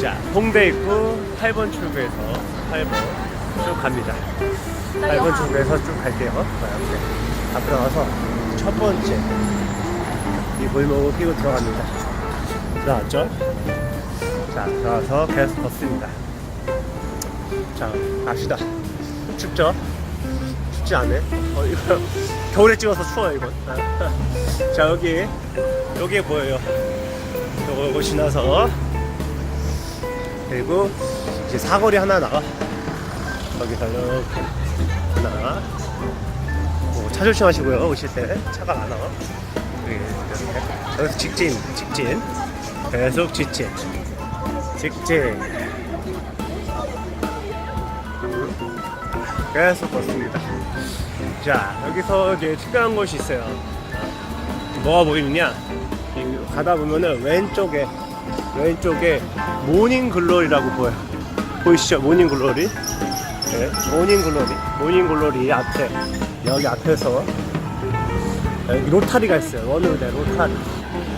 자, 홍대 입구 8번 출구에서 8번 쭉 갑니다. 8번 출구에서 쭉 갈게요. 자, 이렇게 앞으로 가서 첫 번째 이 골목을 끼고 들어갑니다. 들어왔죠? 자, 들어가서 계속 걷습니다. 자, 갑시다. 춥죠? 춥지 않네? 어, 이거 겨울에 찍어서 추워요, 이건. 자, 여기, 여기에 보여요. 요거, 요거 지나서 그리고 이제 사거리 하나 나가. 거기서 이렇게 하나. 뭐, 차 조심하시고요 오실 때. 차가 많아. 이렇게. 여기서 직진 직진. 계속 직진. 직진. 계속 걷습니다. 자 여기서 이제 특별한 곳이 있어요. 뭐가 보이느냐? 이 가다 보면은 왼쪽에 왼쪽에 모닝 글로리라고 보여요. 보이시죠? 모닝 글로리. 네, 모닝 글로리. 모닝 글로리 앞에 여기 앞에서 여기 로타리가 있어요. 원우대 로타리.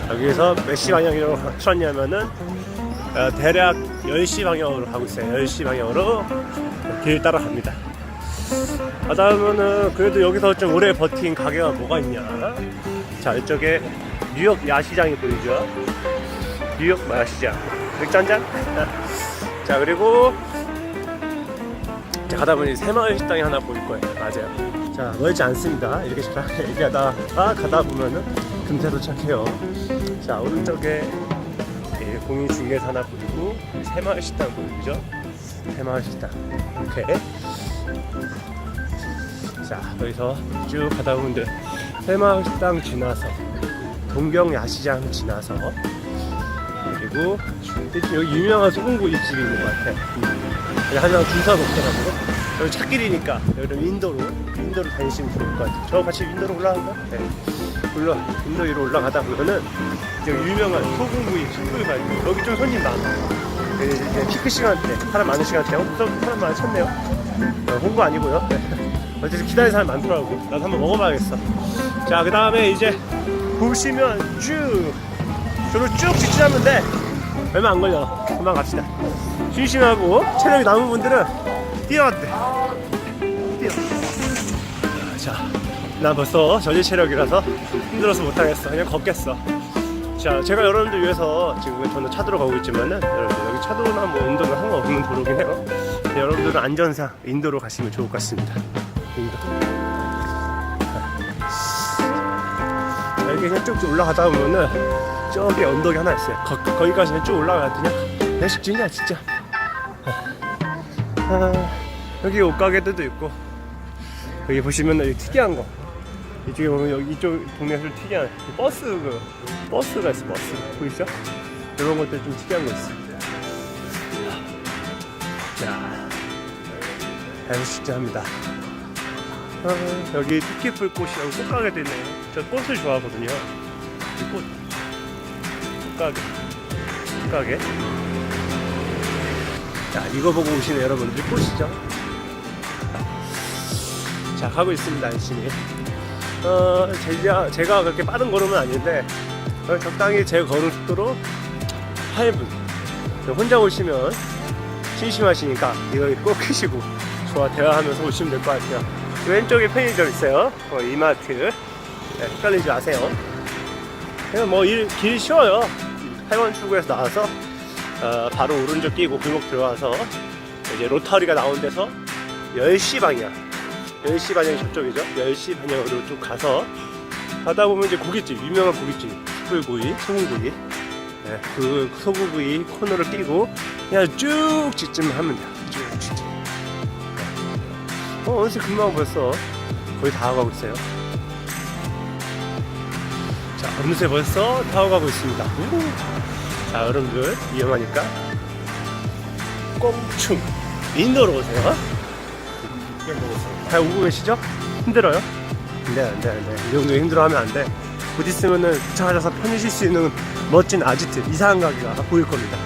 여기서 몇 시 방향으로 쳤냐면은 어, 대략 10시 방향으로 가고 있어요. 10시 방향으로 길 따라 갑니다. 가다 보면은 그래도 여기서 좀 오래 버틴 가게가 뭐가 있냐. 자, 이쪽에 뉴욕 야시장이 보이죠? 뉴욕 야시장. 맥주 한 잔? 자, 그리고 자, 가다 보니 새마을 식당이 하나 보일 거예요. 맞아요. 자, 멀지 않습니다. 이렇게 딱 얘기하다가 가다 보면은 금세 도착해요. 자, 오른쪽에 예, 공인중개사 하나 보이고 새마을 식당 보이죠? 새마을 식당. 이렇게. 자, 여기서 쭉 가다 보면 돼. 새마을 식당 지나서 동경 야시장 지나서 그리고 여기 유명한 소금구이 집이 있는 것 같아. 음. 여기 하나 줄 서서 먹더라고요. 여기 찾길이니까 여기 인도로 인도로 다니시면 좋을 것 같아요. 저 같이 인도로 올라갈까? 네. 올라 인도 위로 올라가다 보면은 여기 유명한 소금구이 소금구이 말고 여기 좀 손님 많아. 그 이제 피크 시간대 사람 많은 시간대 엄청 사람 많이 찾네요. 어, 홍보 아니고요. 네. 어쨌든 기다리는 사람 많더라고. 나도 한번 먹어봐야겠어. 자, 그 다음에 이제 보시면 쭉 저로 쭉 직진하면 돼. 얼마 안 걸려. 금방 갑시다. 심심하고 체력이 남은 분들은 뛰어왔대. 뛰어. 자, 난 벌써 저질 체력이라서 힘들어서 못하겠어. 그냥 걷겠어. 자, 제가 여러분들 위해서 지금 저는 차도로 가고 있지만은 여러분들 여기 차도나 뭐 인도나 상관없는 도로긴 해요. 여러분들은 안전상 인도로 가시면 좋을 것 같습니다. 인도. 자, 이렇게 그냥 쭉 올라가다 보면은 저기 언덕이 하나 있어요. 거, 거기까지 그냥 쭉 올라가더니 내 직진이야 진짜. 아, 여기 옷가게들도 있고 여기 보시면 여기 특이한 거 이쪽에 보면 여기 이쪽 동네에서 특이한 이 버스 그 버스가 있어 버스 보이시죠? 이런 것들 좀 특이한 거 있어. 자, 다시 직진합니다. 아, 여기 티켓풀 꽃이라고 꽃가게도 있네요. 저 꽃을 좋아하거든요. 이 꽃. 꽃가게. 꽃가게. 자, 이거 보고 오시는 여러분들 꽃이죠? 자, 가고 있습니다, 열심히. 어, 제가, 제가 그렇게 빠른 걸음은 아닌데, 어, 적당히 제 걸음 속도로 8분. 혼자 오시면 심심하시니까 이거 꼭 끄시고, 저와 대화하면서 오시면 될 것 같아요. 왼쪽에 편의점 있어요. 어, 이마트. 네, 헷갈리지 마세요. 그냥 뭐 일, 길 쉬워요. 8번 출구에서 나와서 어, 바로 오른쪽 끼고 골목 들어와서 이제 로타리가 나온 데서 10시 방향 10시 방향이 저쪽이죠. 10시 방향으로 쭉 가서 가다 보면 이제 고깃집 유명한 고깃집 숯불구이 소금구이. 네, 그 소금구이 코너를 끼고 그냥 쭉 직진하면 돼요. 쭉 직진. 어 어느새 금방 벌써 거의 다 와가고 있어요 자 어느새 벌써 다 와가고 있습니다. 우. 자 여러분들 위험하니까. 꽁충. 인도로 오세요. 잘 오고 계시죠? 힘들어요? 안돼 안돼 안돼 이 정도 힘들어하면 안 돼. 곧 있으면은 도착하셔서 편히 쉴 수 있는 멋진 아지트 이상한 가게가 보일 겁니다.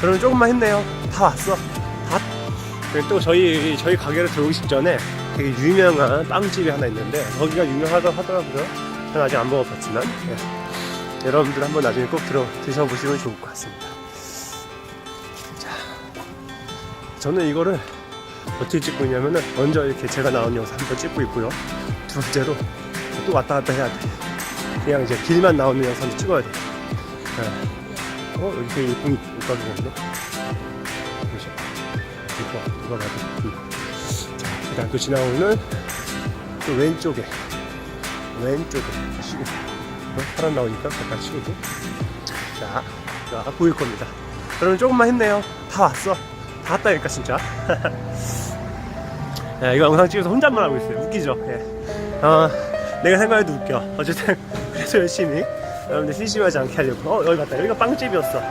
그러면 조금만 힘내요. 다 왔어. 다? 또 저희 저희 가게를 들어오기 전에 되게 유명한 빵집이 하나 있는데 거기가 유명하다고 하더라고요 저는 아직 안 먹어봤지만 예. 여러분들 한번 나중에 꼭 들어 드셔보시면 좋을 것 같습니다. 자, 저는 이거를 어떻게 찍고 있냐면은 먼저 이렇게 제가 나온 영상 한번 찍고 있고요. 두 번째로 또 왔다 갔다 해야 돼. 그냥 이제 길만 나오는 영상도 찍어야 돼. 네. 어 여기 되게 예쁜 옷가게인데. 보이죠? 이거 누가 봐도. 음. 자, 그다음 또 지나오는 또 왼쪽에 시고 어? 사람 나오니까 잠깐 치우고 자, 자 보일 겁니다. 그러면 조금만 했네요. 다 왔어. 다 왔다니까 진짜. 야, 이거 영상 찍어서 혼잣말 하고 있어요. 웃기죠? 예. 어, 내가 생각해도 웃겨. 어쨌든 그래서 열심히 여러분들 심심하지 않게 하려고. 어 여기 맞다. 여기가 빵집이었어.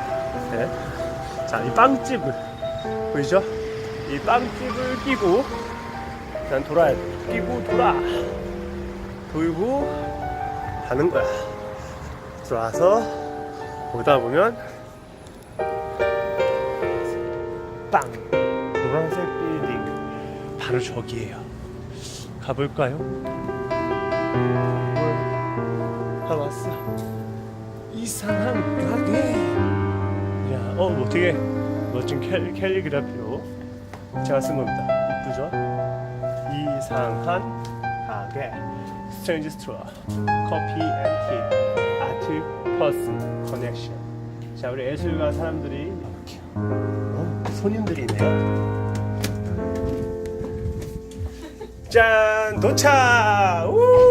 예. 자, 이 빵집을 보이죠? 이 빵집을 끼고 난 돌아야 돼. 끼고 돌아. 돌고 가는 거야. 들어와서 보다 보면 빵 노란색 빌딩 바로 저기예요. 가볼까요? 다 왔어. 이상한 가게. 야, 어, 뭐 되게 멋진 캘, 캘리그라피로 제가 쓴 겁니다. 이쁘죠? 이상한 가게. 스트레인지 스토어. 커피 앤티. 아트 퍼슨 커넥션. 자, 우리 예술가 사람들이. 어, 손님들이네요. 짠! 도착! 우!